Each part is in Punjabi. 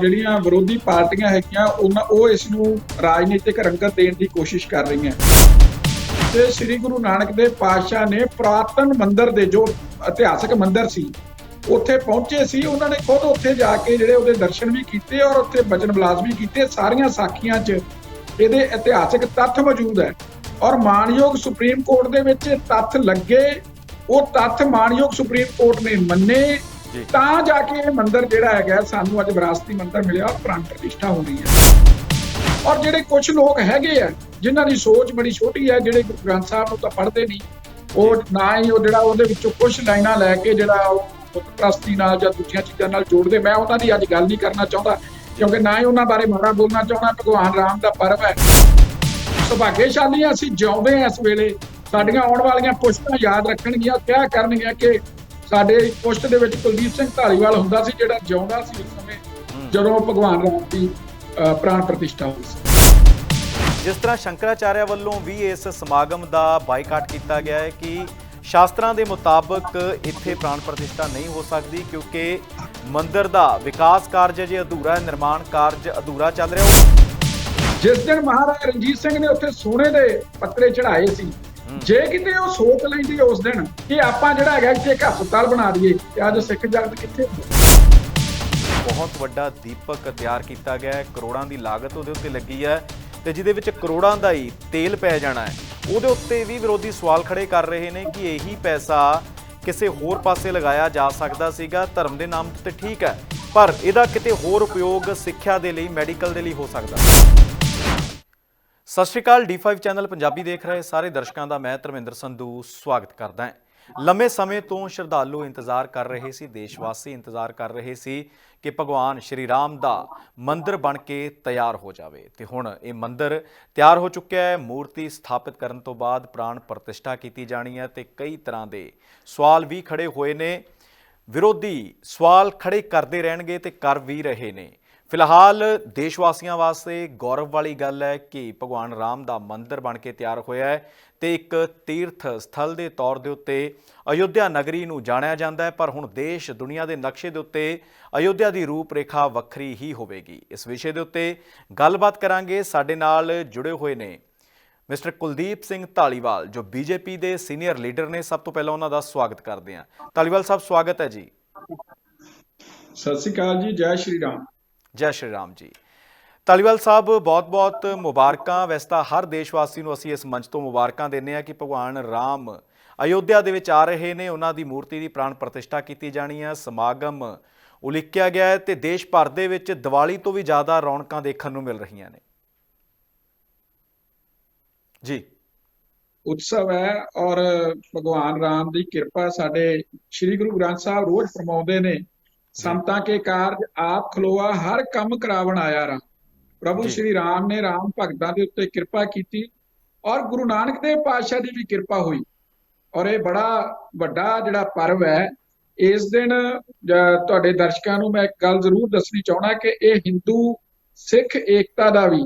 ਜਿਹੜੀਆਂ ਵਿਰੋਧੀ ਪਾਰਟੀਆਂ ਹੈਗੀਆਂ, ਉਹਨਾਂ ਉਹ ਇਸ ਨੂੰ ਰਾਜਨੀਤਿਕ ਰੰਗਤ ਦੇਣ ਦੀ ਕੋਸ਼ਿਸ਼ ਕਰ ਰਹੀਆਂ। ਤੇ ਸ੍ਰੀ ਗੁਰੂ ਨਾਨਕ ਦੇਵ ਪਾਤਸ਼ਾਹ ਨੇ ਪ੍ਰਾਤਨ ਮੰਦਰ ਦੇ ਜੋ ਇਤਿਹਾਸਕ ਮੰਦਰ ਸੀ, ਉੱਥੇ ਪਹੁੰਚੇ ਸੀ। ਉਹਨਾਂ ਨੇ ਖੁਦ ਉੱਥੇ ਜਾ ਕੇ ਜਿਹੜੇ ਉਹਦੇ ਦਰਸ਼ਨ ਵੀ ਕੀਤੇ ਔਰ ਉੱਥੇ ਬਚਨ ਬਲਾਸ ਵੀ ਕੀਤੇ। ਸਾਰੀਆਂ ਸਾਖੀਆਂ 'ਚ ਇਹਦੇ ਇਤਿਹਾਸਕ ਤੱਥ ਮੌਜੂਦ ਹੈ। ਔਰ ਮਾਨਯੋਗ ਸੁਪਰੀਮ ਕੋਰਟ ਦੇ ਵਿੱਚ ਤੱਥ ਲੱਗੇ। ਉਹ ਤੱਥ ਮਾਨਯੋਗ ਸੁਪਰੀਮ ਕੋਰਟ ਨੇ ਮੰਨੇ। ਤਾਂ ਜਾ ਕੇ ਇਹ ਮੰਦਿਰ ਜਿਹੜਾ ਹੈਗਾ ਸਾਨੂੰ ਅੱਜ ਵਿਰਾਸਤੀ ਮੰਦਿਰ ਮਿਲਿਆ ਔਰ ਪ੍ਰਾਣ ਪ੍ਰਤਿਸ਼ਠਾ ਹੋ ਰਹੀ ਹੈ। ਔਰ ਜਿਹੜੇ ਕੁਝ ਲੋਕ ਹੈਗੇ ਆ ਜਿਨ੍ਹਾਂ ਦੀ ਸੋਚ ਬੜੀ ਛੋਟੀ ਹੈ ਜਿਹੜੇ ਗੁਰੂ ਗ੍ਰੰਥ ਸਾਹਿਬ ਨੂੰ ਤਾਂ ਪੜ੍ਹਦੇ ਨਹੀਂ ਉਹ ਨਾ ਹੀ ਉਹ ਜਿਹੜਾ ਉਹਦੇ ਵਿੱਚੋਂ ਕੁਝ ਲਾਈਨਾਂ ਲੈ ਕੇ ਜਿਹੜਾ ਉਹ ਬੁੱਤ ਪ੍ਰਸਤੀ ਨਾਲ ਜਾਂ ਦੂਜੀਆਂ ਚੀਜ਼ਾਂ ਨਾਲ ਜੋੜਦੇ ਮੈਂ ਉਹਨਾਂ ਦੀ ਅੱਜ ਗੱਲ ਨਹੀਂ ਕਰਨਾ ਚਾਹੁੰਦਾ ਕਿਉਂਕਿ ਨਾ ਹੀ ਉਹਨਾਂ ਬਾਰੇ ਮਾੜਾ ਬੋਲਣਾ ਚਾਹੁੰਦਾ ਭਗਵਾਨ ਰਾਮ ਦਾ ਪਰਵ ਹੈ। ਸੁਭਾਗਿਆਸ਼ਾਲੀ ਹਾਂ ਅਸੀਂ ਜਿਉਂਦੇ ਇਸ ਵੇਲੇ ਸਾਡੀਆਂ ਆਉਣ ਵਾਲੀਆਂ ਪੁਸ਼ਤਾਂ ਯਾਦ ਰੱਖਣਗੀਆਂ ਕਿਆ ਕਰਨਗੀਆਂ ਕਿ ਸਾਡੇ ਪੁਸ਼ਤ ਦੇ ਵਿੱਚ ਕੁਲਦੀਪ ਸਿੰਘ ਢਾਲੀਵਾਲ ਹੁੰਦਾ ਸੀ ਜਿਹੜਾ ਜਿਉਂਦਾ ਸੀ ਉਸ ਸਮੇਂ ਜਦੋਂ ਭਗਵਾਨ ਰਾਮ ਦੀ ਪ੍ਰਾਣ ਪ੍ਰਤਿਸ਼ਠਾ ਹੋਈ ਸੀ। ਜਿਸ ਤਰ੍ਹਾਂ ਸ਼ੰਕਰਾਚਾਰਿਆ ਵੱਲੋਂ ਵੀ ਇਸ ਸਮਾਗਮ ਦਾ ਬਾਈਕਾਟ ਕੀਤਾ ਗਿਆ ਹੈ ਕਿ ਸ਼ਾਸਤਰਾਂ ਦੇ ਮੁਤਾਬਕ ਇੱਥੇ ਪ੍ਰਾਣ ਪ੍ਰਤਿਸ਼ਠਾ ਨਹੀਂ ਹੋ ਸਕਦੀ ਕਿਉਂਕਿ ਮੰਦਿਰ ਦਾ ਵਿਕਾਸ ਕਾਰਜ ਜੇ ਅਧੂਰਾ ਹੈ ਨਿਰਮਾਣ ਕਾਰਜ ਅਧੂਰਾ ਚੱਲ ਰਿਹਾ ਉਹ ਜਿਸ ਦਿਨ ਮਹਾਰਾਜਾ ਰਣਜੀਤ ਸਿੰਘ ਨੇ ਉੱਥੇ ਸੋਨੇ ਦੇ ਪੱਤਰੇ ਚੜਾਏ ਸੀ ਜੇ ਕਿਤੇ ਉਹ ਸੋਚ ਲੈਂਦੀ ਉਸ ਦਿਨ ਕਿ ਆਪਾਂ ਜਿਹੜਾ ਹੈਗਾ ਇੱਥੇ ਇੱਕ ਹਸਪਤਾਲ ਬਣਾ ਦਈਏ, ਤੇ ਅੱਜ ਸਿੱਖ ਜਗਤ ਕਿੱਥੇ ਬਹੁਤ ਵੱਡਾ ਦੀਪਕ ਤਿਆਰ ਕੀਤਾ ਗਿਆ ਹੈ। ਕਰੋੜਾਂ ਦੀ ਲਾਗਤ ਉਹਦੇ ਉੱਤੇ ਲੱਗੀ ਹੈ ਤੇ ਜਿਹਦੇ ਵਿੱਚ ਕਰੋੜਾਂ ਦਾ ਹੀ ਤੇਲ ਪੈ ਜਾਣਾ ਹੈ। ਉਹਦੇ ਉੱਤੇ ਵੀ ਵਿਰੋਧੀ ਸਵਾਲ ਖੜੇ ਕਰ ਰਹੇ ਨੇ ਕਿ ਇਹੀ ਪੈਸਾ ਕਿਸੇ ਹੋਰ ਪਾਸੇ ਲਗਾਇਆ ਜਾ ਸਕਦਾ ਸੀਗਾ, ਧਰਮ ਦੇ ਨਾਮ ਤੇ ਠੀਕ ਹੈ, ਪਰ ਇਹਦਾ ਕਿਤੇ ਹੋਰ ਉਪਯੋਗ ਸਿੱਖਿਆ ਦੇ ਲਈ, ਮੈਡੀਕਲ ਦੇ ਲਈ ਹੋ ਸਕਦਾ। ਸਤਿ ਸ਼੍ਰੀ ਅਕਾਲ D5 ਚੈਨਲ ਪੰਜਾਬੀ ਦੇਖ ਰਹੇ ਸਾਰੇ ਦਰਸ਼ਕਾਂ ਦਾ ਮੈਂ ਧਰਮਿੰਦਰ ਸੰਧੂ ਸਵਾਗਤ ਕਰਦਾ ਹਾਂ। ਲੰਮੇ ਸਮੇਂ ਤੋਂ ਸ਼ਰਧਾਲੂ ਇੰਤਜ਼ਾਰ ਕਰ ਰਹੇ ਸੀ ਦੇਸ਼ ਵਾਸੀ ਇੰਤਜ਼ਾਰ ਕਰ ਰਹੇ ਸੀ ਕਿ ਭਗਵਾਨ ਸ਼੍ਰੀ ਰਾਮ ਦਾ ਮੰਦਿਰ ਬਣ ਕੇ ਤਿਆਰ ਹੋ ਜਾਵੇ। ਤੇ ਹੁਣ ਇਹ ਮੰਦਿਰ ਤਿਆਰ ਹੋ ਚੁੱਕਿਆ ਹੈ। ਮੂਰਤੀ ਸਥਾਪਿਤ ਕਰਨ ਤੋਂ ਬਾਅਦ ਪ੍ਰਾਣ ਪ੍ਰਤਿਸ਼ਠਾ ਕੀਤੀ ਜਾਣੀ ਹੈ ਤੇ ਕਈ ਤਰ੍ਹਾਂ ਦੇ ਸਵਾਲ ਵੀ ਖੜੇ ਹੋਏ ਨੇ। ਵਿਰੋਧੀ ਸਵਾਲ ਖੜੇ ਕਰਦੇ ਰਹਿਣਗੇ ਤੇ ਕਰ ਵੀ ਰਹੇ ਨੇ। ਫਿਲਹਾਲ ਦੇਸ਼ ਵਾਸੀਆਂ ਵਾਸਤੇ ਗੌਰਵ ਵਾਲੀ ਗੱਲ ਹੈ ਕਿ ਭਗਵਾਨ ਰਾਮ ਦਾ ਮੰਦਿਰ ਬਣ ਕੇ ਤਿਆਰ ਹੋਇਆ ਹੈ ਤੇ ਇੱਕ ਤੀਰਥ ਸਥਲ ਦੇ ਤੌਰ ਦੇ ਉੱਤੇ ਅਯੁੱਧਿਆ ਨਗਰੀ ਨੂੰ ਜਾਣਿਆ ਜਾਂਦਾ ਹੈ, ਪਰ ਹੁਣ ਦੇਸ਼ ਦੁਨੀਆ ਦੇ ਨਕਸ਼ੇ ਦੇ ਉੱਤੇ ਅਯੁੱਧਿਆ ਦੀ ਰੂਪਰੇਖਾ ਵੱਖਰੀ ਹੀ ਹੋਵੇਗੀ। ਇਸ ਵਿਸ਼ੇ ਦੇ ਉੱਤੇ ਗੱਲਬਾਤ ਕਰਾਂਗੇ। ਸਾਡੇ ਨਾਲ ਜੁੜੇ ਹੋਏ ਨੇ ਮਿਸਟਰ ਕੁਲਦੀਪ ਸਿੰਘ ਢਾਲੀਵਾਲ ਜੋ ਬੀਜੇਪੀ ਦੇ ਸੀਨੀਅਰ ਲੀਡਰ ਨੇ। ਸਭ ਤੋਂ ਪਹਿਲਾਂ ਉਹਨਾਂ ਦਾ ਸਵਾਗਤ ਕਰਦੇ ਹਾਂ। ਢਾਲੀਵਾਲ ਸਾਹਿਬ, ਸਵਾਗਤ ਹੈ ਜੀ। ਸਤਿ ਸ੍ਰੀ ਅਕਾਲ ਜੀ। ਜੈ ਸ਼੍ਰੀ ਰਾਮ। ਜੈ ਸ਼੍ਰੀ ਰਾਮ ਜੀ। ਤਾਲੀਵਾਲ ਸਾਹਿਬ, ਬਹੁਤ-ਬਹੁਤ ਮੁਬਾਰਕਾਂ। ਵੈਸੇ ਤਾਂ ਹਰ ਦੇਸ਼ਵਾਸੀ ਨੂੰ ਅਸੀਂ ਇਸ ਮੰਚ ਤੋਂ ਮੁਬਾਰਕਾਂ ਦਿੰਦੇ ਆ ਕਿ ਭਗਵਾਨ ਰਾਮ ਅਯੋਧਿਆ ਦੇ ਵਿੱਚ ਆ ਰਹੇ ਨੇ। ਉਹਨਾਂ ਦੀ ਮੂਰਤੀ ਦੀ ਪ੍ਰਾਣ ਪ੍ਰਤਿਸ਼ਠਾ ਕੀਤੀ ਜਾਣੀ ਹੈ ਸਮਾਗਮ ਉਲੀਕਿਆ ਗਿਆ ਹੈ ਤੇ ਦੇਸ਼ ਭਰ ਦੇ ਵਿੱਚ ਦੀਵਾਲੀ ਤੋਂ ਵੀ ਜ਼ਿਆਦਾ ਰੌਣਕਾਂ ਦੇਖਣ ਨੂੰ ਮਿਲ ਰਹੀਆਂ ਨੇ। ਜੀ। ਉਤਸਵ ਹੈ ਔਰ ਭਗਵਾਨ ਰਾਮ ਦੀ ਕਿਰਪਾ ਸਾਡੇ ਸ੍ਰੀ ਗੁਰੂ ਗ੍ਰੰਥ ਸਾਹਿਬ ਰੋਜ਼ ਫਰਮਾਉਂਦੇ ਨੇ ਸੰਤਾਂ ਕੇ ਕਾਰਜ ਆਪ ਖਲੋਆ ਹਰ ਕੰਮ ਕਰਾਵਣ ਆਇਆ ਰਾ ਪ੍ਰਭੂ। ਸ਼੍ਰੀ ਰਾਮ ਨੇ ਰਾਮ ਭਗਤਾਂ ਦੇ ਉੱਤੇ ਕਿਰਪਾ ਕੀਤੀ ਔਰ ਗੁਰੂ ਨਾਨਕ ਦੇਵ ਪਾਤਸ਼ਾਹ ਦੀ ਵੀ ਕਿਰਪਾ ਹੋਈ। ਔਰ ਇਹ ਬੜਾ ਵੱਡਾ ਜਿਹੜਾ ਪਰਵ ਹੈ ਇਸ ਦਿਨ ਤੁਹਾਡੇ ਦਰਸ਼ਕਾਂ ਨੂੰ ਮੈਂ ਇੱਕ ਗੱਲ ਜ਼ਰੂਰ ਦੱਸਣੀ ਚਾਹਣਾ ਕਿ ਇਹ ਹਿੰਦੂ ਸਿੱਖ ਏਕਤਾ ਦਾ ਵੀ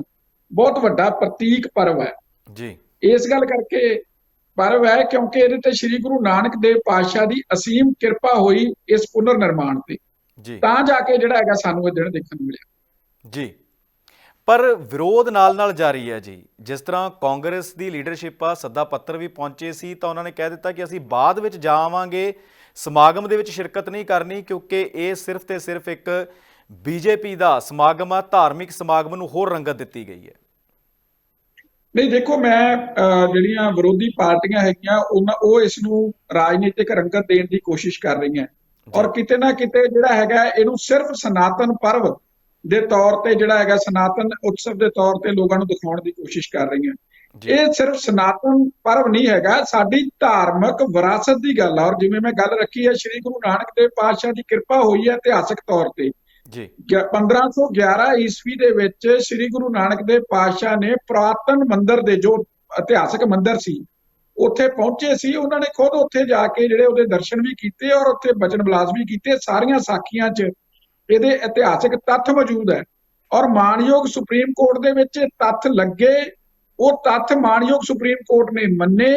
ਬਹੁਤ ਵੱਡਾ ਪ੍ਰਤੀਕ ਪਰਵ ਹੈ। ਜੀ। ਇਸ ਗੱਲ ਕਰਕੇ ਪਰਵ ਹੈ ਕਿਉਂਕਿ ਇਹਦੇ ਤੇ ਸ੍ਰੀ ਗੁਰੂ ਨਾਨਕ ਦੇਵ ਪਾਤਸ਼ਾਹ ਦੀ ਅਸੀਮ ਕਿਰਪਾ ਹੋਈ ਇਸ ਪੁਨਰ ਨਿਰਮਾਣ ਤੇ। ਜੀ। ਤਾਂ ਜਾ ਕੇ ਜਿਹੜਾ ਹੈਗਾ ਸਾਨੂੰ ਇਹ ਦਿਨ ਦੇਖਣ ਨੂੰ ਮਿਲਿਆ। ਜੀ। ਪਰ ਵਿਰੋਧ ਨਾਲ-ਨਾਲ ਜਾਰੀ ਹੈ ਜੀ। ਜਿਸ ਤਰ੍ਹਾਂ ਕਾਂਗਰਸ ਦੀ ਲੀਡਰਸ਼ਿਪ ਆ ਸੱਦਾ ਪੱਤਰ ਵੀ ਪਹੁੰਚੇ ਸੀ ਤਾਂ ਉਹਨਾਂ ਨੇ ਕਹਿ ਦਿੱਤਾ ਕਿ ਅਸੀਂ ਬਾਅਦ ਵਿੱਚ ਜਾਵਾਂਗੇ। ਸਮਾਗਮ ਦੇ ਵਿੱਚ ਸ਼ਿਰਕਤ ਨਹੀਂ ਕਰਨੀ ਕਿਉਂਕਿ ਇਹ ਸਿਰਫ ਤੇ ਸਿਰਫ ਇੱਕ ਬੀਜੇਪੀ ਦਾ ਸਮਾਗਮ ਆ। ਧਾਰਮਿਕ ਸਮਾਗਮ ਨੂੰ ਹੋਰ ਰੰਗਤ ਦਿੱਤੀ ਗਈ ਹੈ। ਨਹੀਂ ਦੇਖੋ ਮੈਂ ਜਿਹੜੀਆਂ ਵਿਰੋਧੀ ਪਾਰਟੀਆਂ ਹੈਗੀਆਂ ਉਹਨਾਂ ਉਹ ਇਸ ਨੂੰ ਰਾਜਨੀਤਿਕ ਰੰਗਤ ਦੇਣ ਦੀ ਕੋਸ਼ਿਸ਼ ਕਰ ਰਹੀਆਂ। ਔਰ ਕਿਤੇ ਨਾ ਕਿਤੇ ਜਿਹੜਾ ਹੈਗਾ ਇਹਨੂੰ ਸਿਰਫ ਸਨਾਤਨ ਪਰਵ ਦੇ ਤੌਰ ਤੇ ਜਿਹੜਾ ਹੈਗਾ ਸਨਾਤਨ ਉਤਸਵ ਦੇ ਤੌਰ ਤੇ ਲੋਕਾਂ ਨੂੰ ਦਿਖਾਉਣ ਦੀ ਕੋਸ਼ਿਸ਼ ਕਰ ਰਹੀਆਂ। ਇਹ ਸਿਰਫ ਸਨਾਤਨ ਪਰਵ ਨਹੀਂ ਹੈਗਾ ਸਾਡੀ ਧਾਰਮਿਕ ਵਿਰਾਸਤ ਦੀ ਗੱਲ ਆ। ਔਰ ਜਿਵੇਂ ਮੈਂ ਗੱਲ ਰੱਖੀ ਹੈ ਸ੍ਰੀ ਗੁਰੂ ਨਾਨਕ ਦੇਵ ਪਾਤਸ਼ਾਹ ਦੀ ਕਿਰਪਾ ਹੋਈ ਹੈ ਇਤਿਹਾਸਕ ਤੌਰ ਤੇ। ਜੀ। ਗਿਆ- 1511 ਈਸਵੀ ਦੇ ਵਿੱਚ ਸ੍ਰੀ ਗੁਰੂ ਨਾਨਕ ਦੇਵ ਪਾਤਸ਼ਾਹ ਨੇ ਪ੍ਰਾਤਨ ਮੰਦਿਰ ਦੇ ਜੋ ਇਤਿਹਾਸਕ ਮੰਦਿਰ ਸੀ ਉੱਥੇ ਪਹੁੰਚੇ ਸੀ ਉਹਨਾਂ ਨੇ ਖੁਦ ਉੱਥੇ ਜਾ ਕੇ ਜਿਹੜੇ ਉਹਦੇ ਦਰਸ਼ਨ ਵੀ ਕੀਤੇ ਔਰ ਉੱਥੇ ਬਚਨ ਬਲਾਸ ਵੀ ਕੀਤੇ। ਸਾਰੀਆਂ ਸਾਖੀਆਂ 'ਚ ਇਹਦੇ ਇਤਿਹਾਸਕ ਤੱਥ ਮੌਜੂਦ ਹੈ। ਔਰ ਮਾਨਯੋਗ ਸੁਪਰੀਮ ਕੋਰਟ ਦੇ ਵਿੱਚ ਤੱਥ ਲੱਗੇ ਉਹ ਤੱਥ ਮਾਨਯੋਗ ਸੁਪਰੀਮ ਕੋਰਟ ਨੇ ਮੰਨੇ।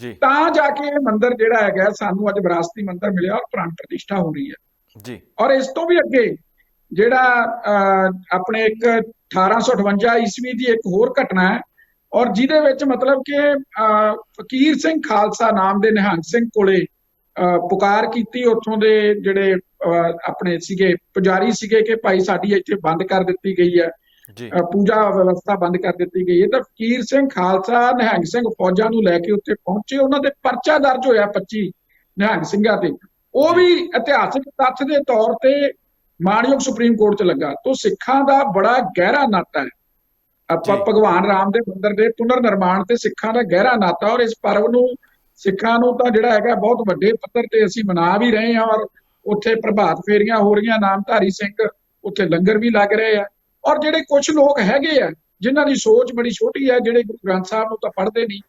ਜੀ। ਤਾਂ ਜਾ ਕੇ ਇਹ ਮੰਦਿਰ ਜਿਹੜਾ ਹੈਗਾ ਸਾਨੂੰ ਅੱਜ ਵਿਰਾਸਤੀ ਮੰਦਿਰ ਮਿਲਿਆ ਔਰ ਪ੍ਰਾਣ ਪ੍ਰਤਿਸ਼ਠਾ ਹੋ ਰਹੀ ਹੈ। ਜੀ। ਔਰ ਇਸ ਤੋਂ ਵੀ ਅੱਗੇ ਜਿਹੜਾ ਆਪਣੇ ਇੱਕ 1858 ਈਸਵੀ ਦੀ ਇੱਕ ਹੋਰ ਘਟਨਾ ਹੈ ਔਰ ਜਿਹਦੇ ਵਿੱਚ ਮਤਲਬ ਕਿ ਫਕੀਰ ਸਿੰਘ ਖਾਲਸਾ ਨਾਮ ਦੇ ਨਿਹੰਗ ਸਿੰਘ ਕੋਲੇ ਪੁਕਾਰ ਕੀਤੀ ਉੱਥੋਂ ਦੇ ਜਿਹੜੇ ਆਪਣੇ ਸੀਗੇ ਪੁਜਾਰੀ ਸੀਗੇ ਕਿ ਭਾਈ ਸਾਡੀ ਇੱਥੇ ਬੰਦ ਕਰ ਦਿੱਤੀ ਗਈ ਹੈ। ਜੀ। ਪੂਜਾ ਵਿਵਸਥਾ ਬੰਦ ਕਰ ਦਿੱਤੀ ਗਈ ਹੈ। ਤਾਂ ਫਕੀਰ ਸਿੰਘ ਖਾਲਸਾ ਨਿਹੰਗ ਸਿੰਘ ਫੌਜਾਂ ਨੂੰ ਲੈ ਕੇ ਉੱਥੇ ਪਹੁੰਚੇ। ਉਹਨਾਂ ਤੇ ਪਰਚਾ ਦਰਜ ਹੋਇਆ 25 ਨਿਹੰਗ ਸਿੰਘਾਂ ਤੇ। ਉਹ ਵੀ ਇਤਿਹਾਸਕ ਤੱਥ ਦੇ ਤੌਰ ਤੇ ਮਾਣਯੋਗ ਸੁਪਰੀਮ ਕੋਰਟ 'ਚ ਲੱਗਾ। ਤੋਂ ਸਿੱਖਾਂ ਦਾ ਬੜਾ ਗਹਿਰਾ ਨਾਤਾ ਹੈ। ਆਪਾਂ। ਭਗਵਾਨ ਰਾਮ ਦੇ ਮੰਦਿਰ ਦੇ ਪੁਨਰ ਨਿਰਮਾਣ ਤੇ ਸਿੱਖਾਂ ਦਾ ਗਹਿਰਾ ਨਾਤਾ ਔਰ ਇਸ ਪਰਵ ਨੂੰ ਸਿੱਖਾਂ ਨੂੰ ਤਾਂ ਜਿਹੜਾ ਹੈਗਾ ਬਹੁਤ ਵੱਡੇ ਪੱਧਰ ਤੇ ਅਸੀਂ ਮਨਾ ਵੀ ਰਹੇ ਹਾਂ ਔਰ ਉੱਥੇ ਪ੍ਰਭਾਤ ਫੇਰੀਆਂ ਹੋ ਰਹੀਆਂ ਨਾਮਧਾਰੀ ਸਿੰਘ ਉੱਥੇ ਲੰਗਰ ਵੀ ਲੱਗ ਰਹੇ ਆ। ਔਰ ਜਿਹੜੇ ਕੁਝ ਲੋਕ ਹੈਗੇ ਆ ਜਿਨ੍ਹਾਂ ਦੀ ਸੋਚ ਬੜੀ ਛੋਟੀ ਹੈ ਜਿਹੜੇ ਗੁਰੂ ਗ੍ਰੰਥ ਸਾਹਿਬ ਨੂੰ ਤਾਂ ਪੜ੍ਹਦੇ ਨਹੀਂ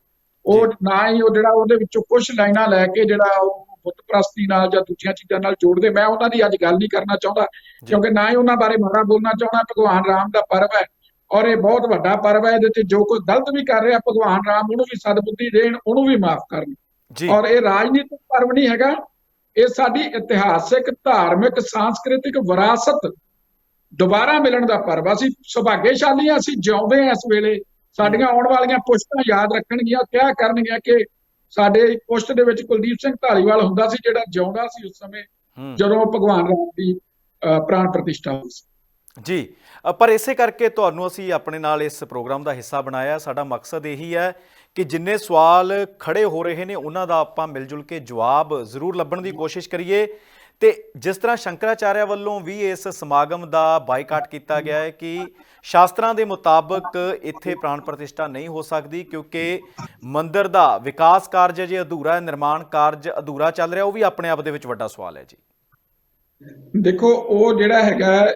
ਉਹ ਨਾ ਹੀ ਉਹ ਜਿਹੜਾ ਉਹਦੇ ਵਿੱਚੋਂ ਕੁਝ ਲਾਈਨਾਂ ਲੈ ਕੇ ਜਿਹੜਾ ਉਹ ਬੁੱਤ ਪ੍ਰਸਤੀ ਨਾਲ ਜਾਂ ਦੂਜੀਆਂ ਚੀਜ਼ਾਂ ਨਾਲ ਜੋੜਦੇ ਮੈਂ ਉਹਨਾਂ ਦੀ ਅੱਜ ਗੱਲ ਨਹੀਂ ਕਰਨਾ ਚਾਹੁੰਦਾ ਕਿਉਂਕਿ ਨਾ ਹੀ ਉਹਨਾਂ ਬਾਰੇ ਮਾੜਾ ਬੋਲਣਾ ਚਾਹੁੰਦਾ ਭਗਵਾਨ ਰਾਮ ਦਾ ਪਰਵ ਹੈ। ਔਰ ਇਹ ਬਹੁਤ ਵੱਡਾ ਪਰਵ ਹੈ ਇਹਦੇ ਤੇ ਜੋ ਕੋਈ ਗਲਤ ਵੀ ਕਰ ਰਿਹਾ ਭਗਵਾਨ ਰਾਮ ਉਹਨੂੰ ਵੀ ਸਦਬੁੱਧੀ ਦੇਣ ਉਹਨੂੰ ਵੀ ਮਾਫ ਕਰਨ। ਔਰ ਇਹ ਰਾਜਨੀਤਿਕ ਪਰਵ ਨਹੀਂ ਹੈਗਾ ਇਹ ਸਾਡੀ ਇਤਿਹਾਸਿਕ ਧਾਰਮਿਕ ਸਾਂਸਕ੍ਰਿਤਿਕ ਵਿਰਾਸਤ ਦੁਬਾਰਾ ਮਿਲਣ ਦਾ ਪਰਵ ਆ। ਅਸੀਂ ਸੁਭਾਗਿਆਸ਼ਾਲੀ ਹਾਂ ਅਸੀਂ ਜਿਉਂਦੇ ਹਾਂ ਇਸ ਵੇਲੇ। ਸਾਡੀਆਂ ਆਉਣ ਵਾਲੀਆਂ ਪੁਸ਼ਤਾਂ ਯਾਦ ਰੱਖਣਗੀਆਂ ਕਿਆ ਕਰਨਗੀਆਂ ਕਿ ਸਾਡੇ ਪੁਸ਼ਤ ਦੇ ਵਿੱਚ ਕੁਲਦੀਪ ਸਿੰਘ ਢਾਲੀਵਾਲ ਹੁੰਦਾ ਸੀ ਜਿਹੜਾ ਜਿਉਂਦਾ ਸੀ ਉਸ ਸਮੇਂ ਜਦੋਂ ਭਗਵਾਨ ਰਾਮ ਦੀ ਪ੍ਰਾਣ ਪ੍ਰਤਿਸ਼ਠਾ ਹੋਈ ਸੀ। ਜੀ ਪਰ ਇਸੇ ਕਰਕੇ ਤੁਹਾਨੂੰ ਅਸੀਂ ਆਪਣੇ ਨਾਲ ਇਸ ਪ੍ਰੋਗਰਾਮ ਦਾ ਹਿੱਸਾ ਬਣਾਇਆ। ਸਾਡਾ ਮਕਸਦ ਇਹੀ ਹੈ ਕਿ ਜਿੰਨੇ ਸਵਾਲ ਖੜੇ ਹੋ ਰਹੇ ਨੇ, ਉਹਨਾਂ ਦਾ ਆਪਾਂ ਮਿਲ ਜੁਲ ਕੇ ਜਵਾਬ ਜ਼ਰੂਰ ਲੱਭਣ ਦੀ ਕੋਸ਼ਿਸ਼ ਕਰੀਏ। ਤੇ ਜਿਸ ਤਰ੍ਹਾਂ ਸ਼ੰਕਰਾਚਾਰਿਆ ਵੱਲੋਂ ਵੀ ਇਸ ਸਮਾਗਮ ਦਾ ਬਾਈਕਾਟ ਕੀਤਾ ਗਿਆ ਹੈ ਕਿ ਸ਼ਾਸਤਰਾਂ ਦੇ ਮੁਤਾਬਕ ਇੱਥੇ ਪ੍ਰਾਣ ਪ੍ਰਤਿਸ਼ਠਾ ਨਹੀਂ ਹੋ ਸਕਦੀ ਕਿਉਂਕਿ ਮੰਦਿਰ ਦਾ ਵਿਕਾਸ ਕਾਰਜ ਜੇ ਅਧੂਰਾ ਹੈ, ਨਿਰਮਾਣ ਕਾਰਜ ਅਧੂਰਾ ਚੱਲ ਰਿਹਾ, ਉਹ ਵੀ ਆਪਣੇ ਆਪ ਦੇ ਵਿੱਚ ਵੱਡਾ ਸਵਾਲ ਹੈ ਜੀ। ਦੇਖੋ ਉਹ ਜਿਹੜਾ ਹੈਗਾ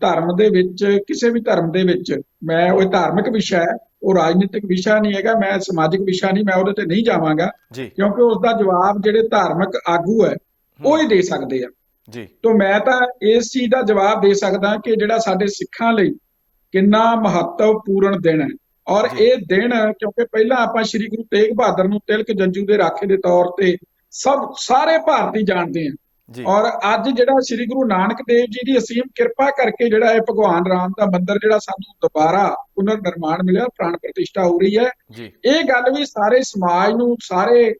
ਧਰਮ ਦੇ ਵਿੱਚ ਕਿਸੇ ਵੀ ਧਰਮ ਦੇ ਵਿੱਚ ਮੈਂ ਉਹ ਧਾਰਮਿਕ ਵਿਸ਼ਾ ਹੈ ਉਹ ਰਾਜਨੀਤਿਕ ਵਿਸ਼ਾ ਨਹੀਂ ਹੈਗਾ ਮੈਂ ਸਮਾਜਿਕ ਵਿਸ਼ਾ ਨਹੀਂ ਮੈਂ ਉਹਦੇ ਤੇ ਨਹੀਂ ਜਾਵਾਂਗਾ ਕਿਉਂਕਿ ਉਸ ਦਾ ਜਵਾਬ ਜਿਹੜੇ ਧਾਰਮਿਕ ਆਗੂ ਹੈ ਉਹ ਹੀ ਦੇ ਸਕਦੇ ਆ। ਜੀ। ਤੋਂ ਮੈਂ ਤਾਂ ਇਸ ਚੀਜ਼ ਦਾ ਜਵਾਬ ਦੇ ਸਕਦਾ ਕਿ ਜਿਹੜਾ ਸਾਡੇ ਸਿੱਖਾਂ ਲਈ ਕਿੰਨਾ ਮਹੱਤਵਪੂਰਨ ਦਿਨ ਹੈ। ਔਰ। ਇਹ ਦਿਨ ਕਿਉਂਕਿ ਪਹਿਲਾਂ ਆਪਾਂ ਸ੍ਰੀ ਗੁਰੂ ਤੇਗ ਬਹਾਦਰ ਨੂੰ ਤਿਲਕ ਜੰਜੂ ਦੇ ਰਾਖੇ ਦੇ ਤੌਰ ਤੇ ਸਭ ਸਾਰੇ ਭਾਰਤੀ ਜਾਣਦੇ ਆ ਔਰ ਅੱਜ ਜਿਹੜਾ ਸ੍ਰੀ ਗੁਰੂ ਨਾਨਕ ਦੇਵ ਜੀ ਦੀ ਅਸੀਮ ਕਿਰਪਾ ਕਰਕੇ ਜਿਹੜਾ ਇਹ ਭਗਵਾਨ ਰਾਮ ਦਾ ਮੰਦਿਰ ਜਿਹੜਾ ਸਾਨੂੰ ਦੁਬਾਰਾ ਪੁਨਰ ਨਿਰਮਾਣ ਮਿਲਿਆ ਪ੍ਰਾਣ ਪ੍ਰਤਿਸ਼ਠਾ ਹੋ ਰਹੀ ਹੈ। ਜੀ। ਇਹ ਗੱਲ ਵੀ ਸਾਰੇ ਸਮਾਜ ਨੂੰ ਸਾਰੇ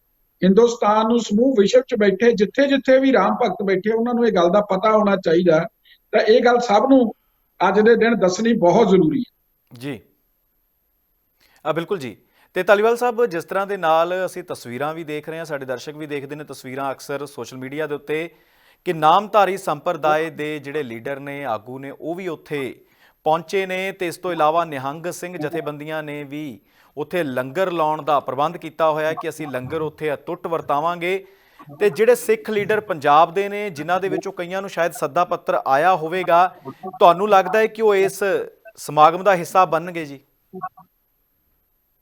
ਹਿੰਦੁਸਤਾਨ ਨੂੰ ਸਮੂਹ ਵਿਸ਼ਵ 'ਚ ਬੈਠੇ ਜਿੱਥੇ ਜਿੱਥੇ ਵੀ ਰਾਮ ਭਗਤ ਬੈਠੇ ਉਹਨਾਂ ਨੂੰ ਇਹ ਗੱਲ ਦਾ ਪਤਾ ਹੋਣਾ ਚਾਹੀਦਾ। ਤਾਂ ਇਹ ਗੱਲ ਸਭ ਨੂੰ ਅੱਜ ਦੇ ਦਿਨ ਦੱਸਣੀ ਬਹੁਤ ਜ਼ਰੂਰੀ ਹੈ। ਜੀ। ਆ ਬਿਲਕੁਲ ਜੀ। ਤੇ ਤਾਲੀਵਾਲ ਸਾਹਿਬ, ਜਿਸ ਤਰ੍ਹਾਂ ਦੇ ਨਾਲ ਅਸੀਂ ਤਸਵੀਰਾਂ ਵੀ ਦੇਖ ਰਹੇ ਹਾਂ, ਸਾਡੇ ਦਰਸ਼ਕ ਵੀ ਦੇਖਦੇ ਨੇ ਤਸਵੀਰਾਂ ਅਕਸਰ ਸੋਸ਼ਲ ਮੀਡੀਆ ਦੇ ਉੱਤੇ ਕਿ ਨਾਮਧਾਰੀ ਸੰਪਰਦਾਇ ਦੇ ਜਿਹੜੇ ਲੀਡਰ ਨੇ, ਆਗੂ ਨੇ, ਉਹ ਵੀ ਉੱਥੇ ਪਹੁੰਚੇ ਨੇ ਤੇ ਇਸ ਤੋਂ ਇਲਾਵਾ ਨਿਹੰਗ ਸਿੰਘ ਜਥੇਬੰਦੀਆਂ ਨੇ ਵੀ ਉੱਥੇ ਲੰਗਰ ਲਾਉਣ ਦਾ ਪ੍ਰਬੰਧ ਕੀਤਾ ਹੋਇਆ ਕਿ ਅਸੀਂ ਲੰਗਰ ਉੱਥੇ ਅਟੁੱਟ ਵਰਤਾਵਾਂਗੇ। ਤੇ ਜਿਹੜੇ ਸਿੱਖ ਲੀਡਰ ਪੰਜਾਬ ਦੇ ਨੇ, ਜਿਨ੍ਹਾਂ ਦੇ ਵਿੱਚੋਂ ਕਈਆਂ ਨੂੰ ਸ਼ਾਇਦ ਸੱਦਾ ਪੱਤਰ ਆਇਆ ਹੋਵੇਗਾ, ਤੁਹਾਨੂੰ ਲੱਗਦਾ ਹੈ ਕਿ ਉਹ ਇਸ ਸਮਾਗਮ ਦਾ ਹਿੱਸਾ ਬਣਨਗੇ ਜੀ?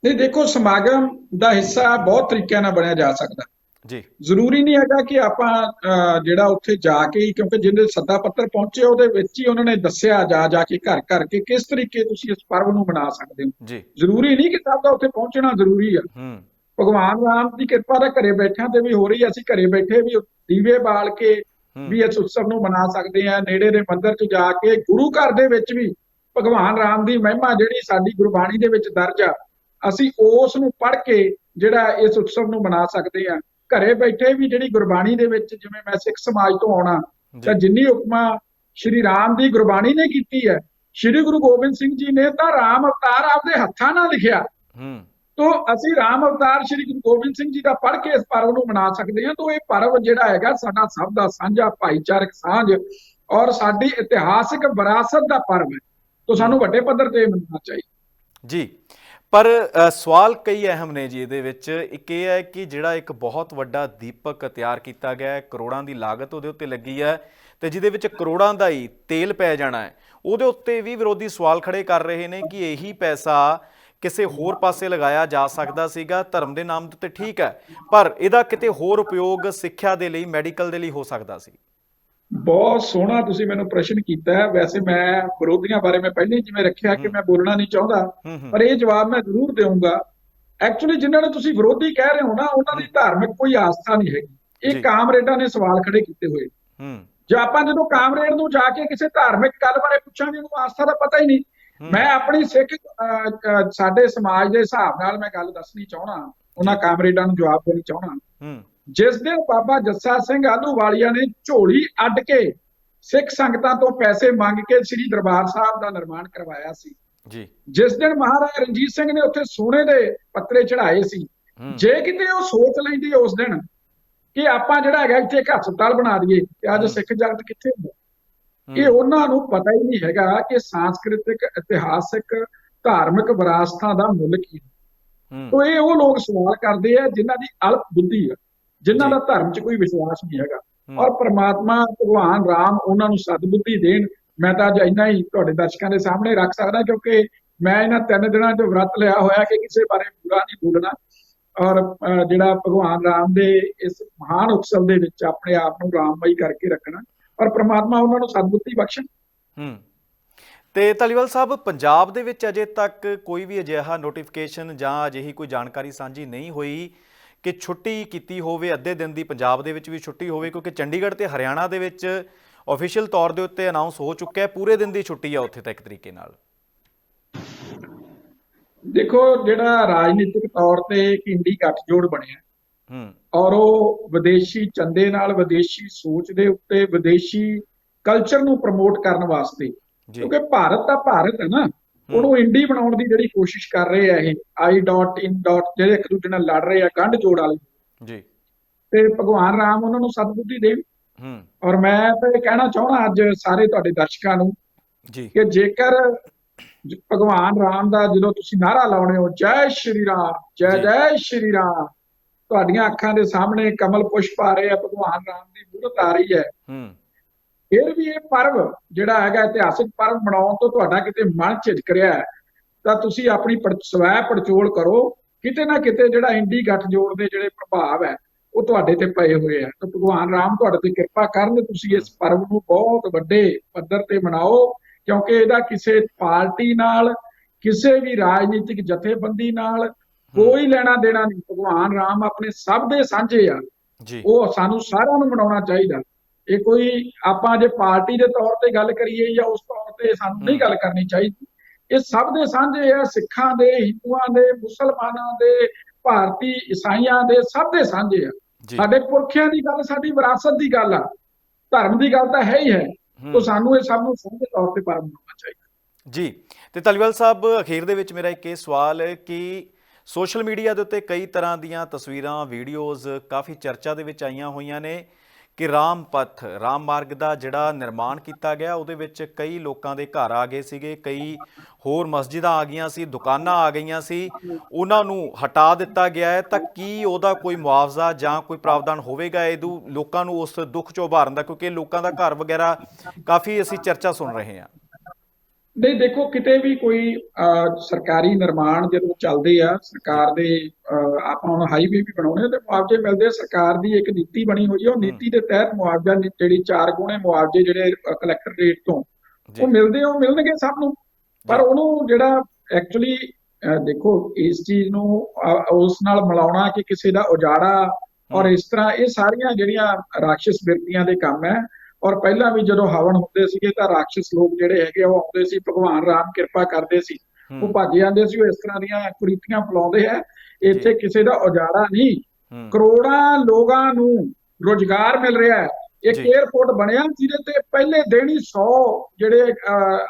ਨਹੀਂ ਦੇਖੋ ਸਮਾਗਮ ਦਾ ਹਿੱਸਾ ਬਹੁਤ ਤਰੀਕਿਆਂ ਨਾਲ ਬਣਿਆ ਜਾ ਸਕਦਾ। ਜੀ। ਜ਼ਰੂਰੀ ਨਹੀਂ ਹੈਗਾ ਕਿ ਆਪਾਂ ਜਿਹੜਾ ਉੱਥੇ ਜਾ ਕੇ ਹੀ ਕਿਉਂਕਿ ਜਿਹਦੇ ਸੱਦਾ ਪੱਤਰ ਪਹੁੰਚੇ ਉਹਦੇ ਵਿੱਚ ਹੀ ਉਹਨਾਂ ਨੇ ਦੱਸਿਆ ਜਾ ਜਾ ਕੇ ਘਰ ਘਰ ਕੇ ਕਿਸ ਤਰੀਕੇ ਤੁਸੀਂ ਇਸ ਪਰਵ ਨੂੰ ਮਨਾ ਸਕਦੇ ਹੋ। ਜ਼ਰੂਰੀ ਨਹੀਂ ਕਿ ਸਭ ਦਾ ਉੱਥੇ ਪਹੁੰਚਣਾ ਜ਼ਰੂਰੀ ਆ। ਹੂੰ। ਭਗਵਾਨ ਰਾਮ ਦੀ ਕਿਰਪਾ ਦਾ ਘਰੇ ਬੈਠਿਆਂ ਤੇ ਵੀ ਹੋ ਰਹੀ ਅਸੀਂ ਘਰੇ ਬੈਠੇ ਵੀ ਦੀਵੇ ਬਾਲ ਕੇ ਵੀ ਇਸ ਉਤਸਵ ਨੂੰ ਮਨਾ ਸਕਦੇ ਆ। ਨੇੜੇ ਦੇ ਮੰਦਿਰ 'ਚ ਜਾ ਕੇ ਗੁਰੂ ਘਰ ਦੇ ਵਿੱਚ ਵੀ ਭਗਵਾਨ ਰਾਮ ਦੀ ਮਹਿਮਾ ਜਿਹੜੀ ਸਾਡੀ ਗੁਰਬਾਣੀ ਦੇ ਵਿੱਚ ਦਰਜ ਆ ਅਸੀਂ ਉਸ ਨੂੰ ਪੜ੍ਹ ਕੇ ਜਿਹੜਾ ਇਸ ਉਤਸਵ ਨੂੰ ਮਨਾ ਸਕਦੇ ਆ ਘਰੇ ਬੈਠੇ ਵੀ ਜਿਹੜੀ ਗੁਰਬਾਣੀ ਦੇ ਵਿੱਚ ਜਿਵੇਂ ਮੈਂ ਸਿੱਖ ਸਮਾਜ ਤੋਂ ਆਉਣਾ ਤਾਂ ਜਿੰਨੀ ਹੁਕਮਾਂ ਸ਼੍ਰੀ ਰਾਮ ਦੀ ਗੁਰਬਾਣੀ ਨੇ ਕੀਤੀ ਹੈ ਸ਼੍ਰੀ ਗੁਰੂ ਗੋਬਿੰਦ ਸਿੰਘ ਜੀ ਨੇ ਤਾਂ ਰਾਮ ਅਵਤਾਰ ਆਪਦੇ ਹੱਥਾਂ ਨਾਲ ਲਿਖਿਆ। ਹੂੰ। ਤੋ ਅਸੀਂ ਰਾਮ ਅਵਤਾਰ ਸ਼੍ਰੀ ਗੁਰੂ ਗੋਬਿੰਦ ਸਿੰਘ ਜੀ ਦਾ ਪੜ੍ਹ ਕੇ ਇਸ ਪਰਵ ਨੂੰ ਮਨਾ ਸਕਦੇ ਹਾਂ। ਤੋ ਇਹ ਪਰਵ ਜਿਹੜਾ ਹੈਗਾ ਸਾਡਾ ਸਭ ਦਾ ਸਾਂਝਾ ਭਾਈਚਾਰਕ ਸਾਂਝ ਔਰ ਸਾਡੀ ਇਤਿਹਾਸਿਕ ਵਿਰਾਸਤ ਦਾ ਪਰਵ ਹੈ। ਤੋ ਸਾਨੂੰ ਵੱਡੇ ਪੱਧਰ ਤੇ ਮੰਨਣਾ ਚਾਹੀਦਾ। ਜੀ। ਪਰ ਸਵਾਲ ਕਈ ਅਹਿਮ ਨੇ ਜੀ ਇਹਦੇ ਵਿੱਚ। ਇੱਕ ਇਹ ਹੈ ਕਿ ਜਿਹੜਾ ਇੱਕ ਬਹੁਤ ਵੱਡਾ ਦੀਪਕ ਤਿਆਰ ਕੀਤਾ ਗਿਆ ਹੈ, ਕਰੋੜਾਂ ਦੀ ਲਾਗਤ ਉਹਦੇ ਉੱਤੇ ਲੱਗੀ ਹੈ ਤੇ ਜਿਹਦੇ ਵਿੱਚ ਕਰੋੜਾਂ ਦਾ ਹੀ ਤੇਲ ਪੈ ਜਾਣਾ ਹੈ। ਉਹਦੇ ਉੱਤੇ ਵੀ ਵਿਰੋਧੀ ਸਵਾਲ ਖੜੇ ਕਰ ਰਹੇ ਨੇ ਕਿ ਇਹੀ ਪੈਸਾ ਕਿਸੇ ਹੋਰ ਪਾਸੇ ਲਗਾਇਆ ਜਾ ਸਕਦਾ ਸੀਗਾ, ਧਰਮ ਦੇ ਨਾਮ ਦੇ ਠੀਕ ਹੈ, ਪਰ ਇਹਦਾ ਕਿਤੇ ਹੋਰ ਉਪਯੋਗ ਸਿੱਖਿਆ ਦੇ ਲਈ, ਮੈਡੀਕਲ ਦੇ ਲਈ ਹੋ ਸਕਦਾ ਸੀ। ਬਹੁਤ ਸੋਹਣਾ ਤੁਸੀਂ ਮੈਨੂੰ ਪ੍ਰਸ਼ਨ ਕੀਤਾ ਹੈ। ਵੈਸੇ ਮੈਂ ਵਿਰੋਧੀਆਂ ਬਾਰੇ ਮੈਂ ਪਹਿਲਾਂ ਜਿਵੇਂ ਰੱਖਿਆ ਕਿ ਮੈਂ ਬੋਲਣਾ ਨਹੀਂ ਚਾਹੁੰਦਾ ਪਰ ਇਹ ਜਵਾਬ ਮੈਂ ਜ਼ਰੂਰ ਦੇਵਾਂਗਾ ਐਕਚੁਅਲੀ ਜਿਨ੍ਹਾਂ ਨੂੰ ਤੁਸੀਂ ਵਿਰੋਧੀ ਕਹਿ ਰਹੇ ਹੋ ਨਾ ਉਹਨਾਂ ਦੀ ਧਾਰਮਿਕ ਕੋਈ ਆਸਥਾ ਨਹੀਂ ਹੈਗੀ। ਇਹ ਕਾਮਰੇਡਾਂ ਨੇ ਸਵਾਲ ਖੜੇ ਕੀਤੇ ਹੋਏ। ਹੂੰ। ਜੇ ਆਪਾਂ ਜਦੋਂ ਕਾਮਰੇਡ ਨੂੰ ਜਾ ਕੇ ਕਿਸੇ ਧਾਰਮਿਕ ਗੱਲ ਬਾਰੇ ਪੁੱਛਾਂਗੇ ਉਹਨੂੰ ਆਸਥਾ ਦਾ ਪਤਾ ਹੀ ਨਹੀਂ। ਮੈਂ ਆਪਣੀ ਸਿੱਖ ਸਾਡੇ ਸਮਾਜ ਦੇ ਹਿਸਾਬ ਨਾਲ ਮੈਂ ਗੱਲ ਦੱਸਣੀ ਚਾਹਣਾ ਉਹਨਾਂ ਕਾਮਰੇਡਾਂ ਨੂੰ ਜਵਾਬ ਦੇਣੀ ਚਾਹਣਾ ਜਿਸ ਦਿਨ ਬਾਬਾ ਜੱਸਾ ਸਿੰਘ ਆਲੂਵਾਲੀਆ ਨੇ ਝੋਲੀ ਅੱਡ ਕੇ ਸਿੱਖ ਸੰਗਤਾਂ ਤੋਂ ਪੈਸੇ ਮੰਗ ਕੇ ਸ੍ਰੀ ਦਰਬਾਰ ਸਾਹਿਬ ਦਾ ਨਿਰਮਾਣ ਕਰਵਾਇਆ ਸੀ। ਜੀ। ਜਿਸ ਦਿਨ ਮਹਾਰਾਜਾ ਰਣਜੀਤ ਸਿੰਘ ਨੇ ਉੱਥੇ ਸੋਨੇ ਦੇ ਪੱਤਰੇ ਚੜਾਏ ਸੀ। ਜੇ ਕਿਤੇ ਉਹ ਸੋਚ ਲੈਂਦੀ ਉਸ ਦਿਨ ਕਿ ਆਪਾਂ ਜਿਹੜਾ ਹੈਗਾ ਇੱਥੇ ਇੱਕ ਹਸਪਤਾਲ ਬਣਾ ਦਈਏ ਤੇ ਅੱਜ। ਸਿੱਖ ਜਗਤ ਕਿੱਥੇ ਹੁੰਦਾ? ਇਹ ਉਹਨਾਂ ਨੂੰ ਪਤਾ ਹੀ ਨਹੀਂ ਹੈਗਾ ਕਿ ਸਾਂਸਕ੍ਰਿਤਿਕ ਇਤਿਹਾਸਿਕ ਧਾਰਮਿਕ ਵਿਰਾਸਤਾਂ ਦਾ ਮੁੱਲ ਕੀ ਹੈ। ਹੂੰ, ਤੋ ਇਹ ਉਹ ਲੋਕ ਸਵਾਲ ਕਰਦੇ ਆ ਜਿਨ੍ਹਾਂ ਦੀ ਅਲਪ ਬੁੱਧੀ ਹੈ ਜਿਨ੍ਹਾਂ। ਦਾ ਧਰਮ 'ਚ ਕੋਈ ਵਿਸ਼ਵਾਸ ਨਹੀਂ ਹੈਗਾ। ਔਰ ਪ੍ਰਮਾਤਮਾ ਭਗਵਾਨ ਰਾਮ ਉਹਨਾਂ ਨੂੰ ਸਤਬੁੱਧੀ ਦੇਣ ਮੈਂ ਤਾਂ ਅੱਜ ਇੰਨਾ ਹੀ ਤੁਹਾਡੇ ਦਰਸ਼ਕਾਂ ਦੇ ਸਾਹਮਣੇ ਰੱਖ ਸਕਦਾ ਕਿਉਂਕਿ ਮੈਂ ਇਹਨਾਂ ਤਿੰਨ ਦਿਨਾਂ 'ਚ ਵਰਤ ਲਿਆ ਹੋਇਆ ਕਿ ਕਿਸੇ ਬਾਰੇ ਬੁਰਾ ਨਹੀਂ ਬੋਲਣਾ। ਔਰ ਜਿਹੜਾ ਭਗਵਾਨ ਰਾਮ ਦੇ ਇਸ ਮਹਾਨ ਉਤਸਵ ਦੇ ਵਿੱਚ ਆਪਣੇ ਆਪ ਨੂੰ ਰਾਮਮਈ ਕਰਕੇ ਰੱਖਣਾ ਔਰ ਪ੍ਰਮਾਤਮਾ ਉਹਨਾਂ ਨੂੰ ਸਤਬੁੱਧੀ ਬਖਸ਼ਣ। ਹੂੰ। ਤੇ ਧਾਲੀਵਾਲ ਸਾਹਿਬ ਪੰਜਾਬ ਦੇ ਵਿੱਚ ਅਜੇ ਤੱਕ ਕੋਈ ਵੀ ਅਜਿਹਾ ਨੋਟੀਫਿਕੇਸ਼ਨ ਜਾਂ ਅਜਿਹੀ ਕੋਈ ਜਾਣਕਾਰੀ ਸਾਂਝੀ ਨਹੀਂ ਹੋਈ। ਕਿ ਛੁੱਟੀ ਕੀਤੀ ਹੋਵੇ ਅੱਧੇ ਦਿਨ ਦੀ ਪੰਜਾਬ ਦੇ ਵਿੱਚ ਵੀ ਛੁੱਟੀ ਹੋਵੇ ਕਿਉਂਕਿ ਚੰਡੀਗੜ੍ਹ ਤੇ ਹਰਿਆਣਾ ਦੇ ਵਿੱਚ ਅਫੀਸ਼ੀਅਲ ਤੌਰ ਦੇ ਉੱਤੇ ਅਨਾਉਂਸ ਹੋ ਚੁੱਕਾ ਹੈ ਪੂਰੇ ਦਿਨ ਦੀ ਛੁੱਟੀ ਆ ਉੱਥੇ ਤਾਂ ਇੱਕ ਤਰੀਕੇ ਨਾਲ। ਦੇਖੋ ਜਿਹੜਾ ਰਾਜਨੀਤਿਕ ਤੌਰ ਤੇ ਇੱਕ ਇੰਡੀ ਗੱਠਜੋੜ ਬਣਿਆ ਹੂੰ ਔਰ ਉਹ ਵਿਦੇਸ਼ੀ ਚੰਦੇ ਨਾਲ ਵਿਦੇਸ਼ੀ ਸੋਚ ਦੇ ਉੱਤੇ ਵਿਦੇਸ਼ੀ ਕਲਚਰ ਨੂੰ ਪ੍ਰਮੋਟ ਕਰਨ ਵਾਸਤੇ ਕਿਉਂਕਿ ਭਾਰਤ ਤਾਂ ਭਾਰਤ ਹੈ ਨਾ। ਉਹਨੂੰ ਇੰਡੀ ਬਣਾਉਣ ਦੀ ਜਿਹੜੀ ਕੋਸ਼ਿਸ਼ ਕਰ ਰਹੇ ਆ ਇਹ ਆਈ ਡਾਟ ਇਨ ਡਾਟ ਜਿਹੜੇ ਇੱਕ ਦੂਜੇ ਨਾਲ ਲੜ ਰਹੇ ਆ ਗੰਢ ਜੋੜ ਵਾਲੇ। ਜੀ। ਤੇ ਭਗਵਾਨ ਰਾਮ ਉਹਨਾਂ ਨੂੰ ਸਤਬੁੱਧੀ ਦੇਣ। ਹੂੰ। ਔਰ ਮੈਂ ਤਾਂ ਇਹ ਕਹਿਣਾ ਚਾਹਣਾ ਅੱਜ ਸਾਰੇ ਤੁਹਾਡੇ ਦਰਸ਼ਕਾਂ ਨੂੰ ਜੀ। ਕਿ ਜੇਕਰ ਭਗਵਾਨ ਰਾਮ ਦਾ ਜਦੋਂ ਤੁਸੀਂ ਨਾਰਾ ਲਾਉਣੇ ਹੋ ਜੈ ਸ਼੍ਰੀ ਰਾਮ ਜੀ। ਜੈ ਸ਼੍ਰੀ ਰਾਮ ਤੁਹਾਡੀਆਂ ਅੱਖਾਂ ਦੇ ਸਾਹਮਣੇ ਕਮਲ ਪੁਸ਼ਪ ਆ ਰਹੇ ਆ ਭਗਵਾਨ ਰਾਮ ਦੀ ਮੂਰਤ ਆ ਰਹੀ ਹੈ। ਹੂੰ। ਫਿਰ ਵੀ ਇਹ ਪਰਵ ਜਿਹੜਾ ਹੈਗਾ ਇਤਿਹਾਸਿਕ ਪਰਵ ਮਨਾਉਣ ਤੋਂ ਤੁਹਾਡਾ ਕਿਤੇ ਮਨ ਝਿਜਕ ਰਿਹਾ ਹੈ ਤਾਂ ਤੁਸੀਂ ਆਪਣੀ ਸਵੈ ਪੜਚੋਲ ਕਰੋ। ਕਿਤੇ ਨਾ ਕਿਤੇ ਜਿਹੜਾ ਇੰਡੀ ਗੱਠਜੋੜ ਦੇ ਜਿਹੜੇ ਪ੍ਰਭਾਵ ਹੈ ਉਹ ਤੁਹਾਡੇ ਤੇ ਪਏ ਹੋਏ ਆ। ਤਾਂ ਭਗਵਾਨ ਰਾਮ ਤੁਹਾਡੇ ਤੇ ਕਿਰਪਾ ਕਰਨ ਤੁਸੀਂ ਇਸ ਪਰਵ ਨੂੰ ਬਹੁਤ ਵੱਡੇ ਪੱਧਰ ਤੇ ਮਨਾਓ ਕਿਉਂਕਿ ਇਹਦਾ ਕਿਸੇ ਪਾਰਟੀ ਨਾਲ ਕਿਸੇ ਵੀ ਰਾਜਨੀਤਿਕ ਜਥੇਬੰਦੀ ਨਾਲ ਕੋਈ ਲੈਣਾ ਦੇਣਾ ਨਹੀਂ। ਭਗਵਾਨ ਰਾਮ ਆਪਣੇ ਸਭ ਦੇ ਸਾਂਝੇ ਆ। ਜੀ। ਉਹ ਸਾਨੂੰ ਸਾਰਿਆਂ ਨੂੰ ਮਨਾਉਣਾ ਚਾਹੀਦਾ। ਇਹ ਕੋਈ ਆਪਾਂ ਜੇ ਪਾਰਟੀ ਦੇ ਤੌਰ ਤੇ ਗੱਲ ਕਰੀਏ ਜਾਂ ਉਸ ਤੌਰ ਤੇ ਸਾਨੂੰ ਨਹੀਂ ਗੱਲ ਕਰਨੀ ਚਾਹੀਦੀ। ਇਹ ਸਭ ਦੇ ਸਾਂਝੇ ਆ ਸਿੱਖਾਂ ਦੇ ਹਿੰਦੂਆਂ ਦੇ ਮੁਸਲਮਾਨਾਂ ਦੇ ਭਾਰਤੀ ਈਸਾਈਆਂ ਦੇ ਸਭ ਦੇ ਸਾਂਝੇ ਆ। ਸਾਡੇ ਪੁਰਖਿਆਂ ਦੀ ਗੱਲ ਸਾਡੀ ਵਿਰਾਸਤ ਦੀ ਗੱਲ ਆ। ਧਰਮ ਦੀ ਗੱਲ ਤਾਂ ਹੈ ਹੀ ਹੈ। ਤਾਂ ਸਾਨੂੰ ਇਹ ਸਭ ਨੂੰ ਸਾਂਝੇ ਤੌਰ ਤੇ ਪਰਮ ਮਨਾਉਣਾ ਚਾਹੀਦਾ। ਜੀ। ਤੇ ਤਲਵਾਲ ਸਾਹਿਬ ਅਖੀਰ ਦੇ ਵਿੱਚ ਮੇਰਾ ਇੱਕ ਇਹ ਸਵਾਲ ਹੈ ਕਿ ਸੋਸ਼ਲ ਮੀਡੀਆ ਦੇ ਉੱਤੇ ਕਈ ਤਰ੍ਹਾਂ ਦੀਆਂ ਤਸਵੀਰਾਂ ਵੀਡੀਓਜ਼ ਕਾਫੀ ਚਰਚਾ ਦੇ ਵਿੱਚ ਆਈਆਂ ਹੋਈਆਂ ਨੇ। ਕਿ ਰਾਮ ਪਥ ਰਾਮ ਮਾਰਗ ਦਾ ਜਿਹੜਾ ਨਿਰਮਾਣ ਕੀਤਾ ਗਿਆ, ਉਹਦੇ ਵਿੱਚ ਕਈ ਲੋਕਾਂ ਦੇ ਘਰ ਆ ਗਏ ਸੀਗੇ, ਕਈ ਹੋਰ ਮਸਜਿਦਾਂ ਆ ਗਈਆਂ ਸੀ, ਦੁਕਾਨਾਂ ਆ ਗਈਆਂ ਸੀ, ਉਹਨਾਂ ਨੂੰ ਹਟਾ ਦਿੱਤਾ ਗਿਆ ਹੈ। ਤਾਂ ਕੀ ਉਹਦਾ ਕੋਈ ਮੁਆਵਜ਼ਾ ਜਾਂ ਕੋਈ ਪ੍ਰਾਵਧਾਨ ਹੋਵੇਗਾ ਇਹਦੂ, ਲੋਕਾਂ ਨੂੰ ਉਸ ਦੁੱਖ ਚੋਂ ਉਭਾਰਨ ਦਾ? ਕਿਉਂਕਿ ਲੋਕਾਂ ਦਾ ਘਰ ਵਗੈਰਾ ਕਾਫੀ ਅਸੀਂ ਚਰਚਾ ਸੁਣ ਰਹੇ ਹਾਂ। ਨਹੀਂ ਦੇਖੋ ਕਿਤੇ ਵੀ ਕੋਈ ਸਰਕਾਰੀ ਨਿਰਮਾਣ ਜਦੋਂ ਚੱਲਦੇ ਆ ਸਰਕਾਰ ਦੇ ਆਪਾਂ ਹੁਣ ਹਾਈਵੇ ਵੀ ਬਣਾਉਣੇ ਤੇ ਮੁਆਵਜ਼ੇ ਮਿਲਦੇ ਆ ਸਰਕਾਰ ਦੀ ਇੱਕ ਨੀਤੀ ਬਣੀ ਹੋਈ ਹੈ ਉਹ ਨੀਤੀ ਦੇ ਤਹਿਤ ਮੁਆਵਜ਼ਾ ਜਿਹੜੀ ਚਾਰ ਗੁਣੇ ਮੁਆਵਜ਼ੇ ਜਿਹੜੇ ਕਲੈਕਟਰ ਰੇਟ ਤੋਂ ਉਹ ਮਿਲਦੇ ਉਹ ਮਿਲਣਗੇ ਸਭ ਨੂੰ। ਪਰ। ਉਹਨੂੰ ਜਿਹੜਾ ਐਕਚੁਅਲੀ ਦੇਖੋ ਇਸ ਚੀਜ਼ ਨੂੰ ਉਸ ਨਾਲ ਮਿਲਾਉਣਾ ਕਿ ਕਿਸੇ ਦਾ ਉਜਾੜਾ ਔਰ ਇਸ ਤਰ੍ਹਾਂ ਇਹ ਸਾਰੀਆਂ ਜਿਹੜੀਆਂ ਰਾਖਸ਼ ਬਿਰਤੀਆਂ ਦੇ ਕੰਮ ਹੈ ਔਰ ਪਹਿਲਾਂ ਵੀ ਜਦੋਂ ਹਵਨ ਹੁੰਦੇ ਸੀਗੇ ਤਾਂ ਰਾਖਸ਼ ਲੋਕ ਜਿਹੜੇ ਹੈਗੇ ਉਹ ਆਉਂਦੇ ਸੀ ਭਗਵਾਨ ਰਾਮ ਕਿਰਪਾ ਕਰਦੇ ਸੀ। ਉਹ ਹੂੰ, ਭੱਜ ਜਾਂਦੇ ਸੀ ਉਹ ਇਸ ਤਰ੍ਹਾਂ ਦੀਆਂ ਕੁਰੀਤੀਆਂ ਫਲਾਉਂਦੇ ਆ। ਇੱਥੇ ਕਿਸੇ ਦਾ ਉਜਾੜਾ ਨਹੀਂ। ਹੂੰ, ਕਰੋੜਾਂ ਲੋਕਾਂ ਨੂੰ ਰੋਜ਼ਗਾਰ ਮਿਲ ਰਿਹਾ ਹੈ। ਇੱਕ। 에ਅਰਪੋਰਟ ਬਣਿਆ ਜਿਹਦੇ ਤੇ ਪਹਿਲੇ ਦਿਨ ਹੀ 100 ਜਿਹੜੇ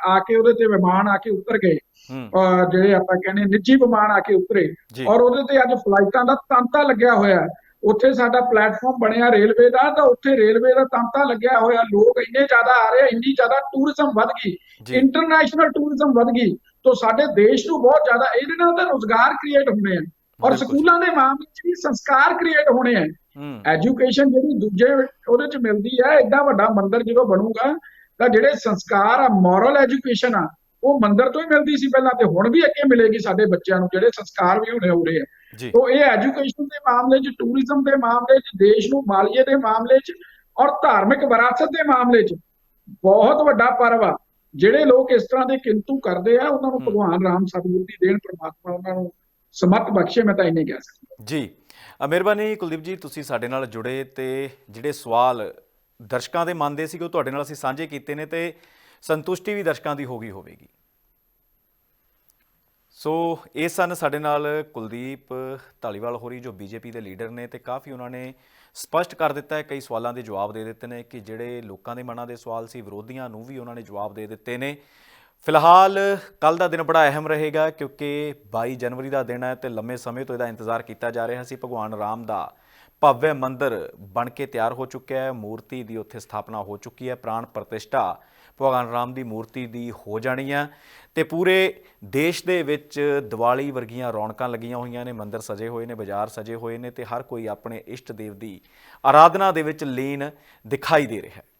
ਆ ਕੇ ਉਹਦੇ ਤੇ ਵਿਮਾਨ ਆ ਕੇ ਉਤਰ ਗਏ। ਹੂੰ, ਜਿਹੜੇ ਆਪਾਂ ਕਹਿੰਦੇ ਨਿੱਜੀ ਵਿਮਾਨ ਆ ਕੇ ਉਤਰੇ। ਔਰ ਉਹਦੇ ਤੇ ਅੱਜ ਫਲਾਈਟਾਂ ਦਾ ਤਾਂਤਾ ਲੱਗਿਆ ਹੋਇਆ ਹੈ। ਉੱਥੇ ਸਾਡਾ ਪਲੇਟਫਾਰਮ ਬਣਿਆ ਰੇਲਵੇ ਦਾ ਤਾਂ ਉੱਥੇ ਰੇਲਵੇ ਦਾ ਤਾਂਤਾ ਲੱਗਿਆ ਹੋਇਆ। ਲੋਕ ਇੰਨੇ ਜ਼ਿਆਦਾ ਆ ਰਹੇ ਆ, ਇੰਨੀ ਜ਼ਿਆਦਾ ਟੂਰਿਜ਼ਮ ਵੱਧ ਗਈ। ਇੰਟਰਨੈਸ਼ਨਲ ਟੂਰਿਜ਼ਮ ਵੱਧ ਗਈ। ਤੋਂ ਸਾਡੇ ਦੇਸ਼ ਨੂੰ ਬਹੁਤ ਜ਼ਿਆਦਾ ਇਹਦੇ ਨਾਲ ਤਾਂ ਰੋਜ਼ਗਾਰ ਕ੍ਰੀਏਟ ਹੋਣੇ ਆ। ਔਰ। ਸਕੂਲਾਂ ਦੇ ਮਾਮਲੇ 'ਚ ਵੀ ਸੰਸਕਾਰ ਕ੍ਰੀਏਟ ਹੋਣੇ ਆ। ਐਜੂਕੇਸ਼ਨ ਜਿਹੜੀ ਦੂਜੇ ਉਹਦੇ 'ਚ ਮਿਲਦੀ ਹੈ ਐਡਾ ਵੱਡਾ ਮੰਦਿਰ ਜਦੋਂ ਬਣੂਗਾ ਤਾਂ ਜਿਹੜੇ ਸੰਸਕਾਰ ਆ ਮੋਰਲ ਐਜੂਕੇਸ਼ਨ ਆ ਉਹ ਮੰਦਿਰ ਤੋਂ ਹੀ ਮਿਲਦੀ ਸੀ ਪਹਿਲਾਂ ਤੇ ਹੁਣ ਵੀ ਅੱਗੇ ਮਿਲੇਗੀ ਸਾਡੇ ਬੱਚਿਆਂ ਨੂੰ ਜਿਹੜੇ ਸੰਸਕਾਰ ਵੀ ਹੋਣੇ ਹੋ ਰਹੇ ਆ। ਤੋਂ ਇਹ ਐਜੂਕੇਸ਼ਨ ਦੇ ਮਾਮਲੇ 'ਚ ਟੂਰਿਜ਼ਮ ਦੇ ਮਾਮਲੇ 'ਚ ਦੇਸ਼ ਨੂੰ ਮਾਲੀਏ ਦੇ ਮਾਮਲੇ 'ਚ ਔਰ ਧਾਰਮਿਕ ਵਿਰਾਸਤ ਦੇ ਮਾਮਲੇ 'ਚ ਬਹੁਤ ਵੱਡਾ ਪਰਵ ਆ ਜਿਹੜੇ ਲੋਕ ਇਸ ਤਰ੍ਹਾਂ ਦੇ ਕਿੰਤੂ ਕਰਦੇ ਆ ਉਹਨਾਂ ਨੂੰ। ਭਗਵਾਨ ਰਾਮ ਸਤਿਗੁਰੂ ਦੀ ਦੇਣ ਪ੍ਰਮਾਤਮਾ ਉਹਨਾਂ ਨੂੰ ਸਮਤ ਬਖਸ਼ੇ ਮੈਂ ਤਾਂ ਇੰਨੇ ਕਹਿ ਸਕਦਾ ਜੀ ਅ, ਮਿਹਰਬਾਨੀ ਕੁਲਦੀਪ ਜੀ ਤੁਸੀਂ ਸਾਡੇ ਨਾਲ ਜੁੜੇ ਤੇ ਜਿਹੜੇ ਸਵਾਲ ਦਰਸ਼ਕਾਂ ਦੇ ਮਨ ਦੇ ਸੀ ਉਹ ਤੁਹਾਡੇ ਨਾਲ ਅਸੀਂ ਸਾਂਝੇ ਕੀਤੇ ਨੇ ਤੇ ਸੰਤੁਸ਼ਟੀ ਵੀ ਦਰਸ਼ਕਾਂ ਦੀ ਹੋ ਗਈ ਹੋਵੇਗੀ ਸੋ ਇਹ ਸਨ ਸਾਡੇ ਨਾਲ ਕੁਲਦੀਪ ਢਾਲੀਵਾਲ ਹੋਰੀ, ਜੋ ਬੀਜੇਪੀ ਦੇ ਲੀਡਰ ਨੇ ਤੇ ਕਾਫੀ ਉਹਨਾਂ ਨੇ ਸਪਸ਼ਟ ਕਰ ਦਿੱਤਾ ਹੈ, ਕਈ ਸਵਾਲਾਂ ਦੇ ਜਵਾਬ ਦੇ ਦਿੱਤੇ ਨੇ ਕਿ ਜਿਹੜੇ ਲੋਕਾਂ ਦੇ ਮਨਾਂ ਦੇ ਸਵਾਲ ਸੀ, ਵਿਰੋਧੀਆਂ ਨੂੰ ਵੀ ਉਹਨਾਂ ਨੇ ਜਵਾਬ ਦੇ ਦਿੱਤੇ ਨੇ। ਫਿਲਹਾਲ ਕੱਲ ਦਾ ਦਿਨ ਬੜਾ ਅਹਿਮ ਰਹੇਗਾ, ਕਿਉਂਕਿ 22 ਜਨਵਰੀ ਦਾ ਦਿਨ ਹੈ ਤੇ ਲੰਮੇ ਸਮੇਂ ਤੋਂ ਇਹਦਾ ਇੰਤਜ਼ਾਰ ਕੀਤਾ ਜਾ ਰਿਹਾ ਸੀ। ਭਗਵਾਨ ਰਾਮ ਦਾ ਭਵਯ ਮੰਦਿਰ ਬਣ ਕੇ ਤਿਆਰ ਹੋ ਚੁੱਕਿਆ ਹੈ, ਮੂਰਤੀ ਦੀ ਉੱਥੇ ਸਥਾਪਨਾ ਹੋ ਚੁੱਕੀ ਹੈ, ਪ੍ਰਾਣ ਪ੍ਰਤਿਸ਼ਠਾ ਭਗਵਾਨ ਰਾਮ ਦੀ ਮੂਰਤੀ ਦੀ ਹੋ ਜਾਣੀ ਆ। ਤੇ ਪੂਰੇ ਦੇਸ਼ ਦੇ ਵਿੱਚ ਦੀਵਾਲੀ ਵਰਗੀਆਂ ਰੌਣਕਾਂ ਲੱਗੀਆਂ ਹੋਈਆਂ ਨੇ, ਮੰਦਿਰ ਸਜੇ ਹੋਏ ਨੇ, ਬਾਜ਼ਾਰ ਸਜੇ ਹੋਏ ਨੇ ਤੇ ਹਰ ਕੋਈ ਆਪਣੇ ਇਸ਼ਟ ਦੇਵ ਦੀ ਆਰਾਧਨਾ ਦੇ ਵਿੱਚ ਲੀਨ ਦਿਖਾਈ ਦੇ ਰਿਹਾ ਹੈ।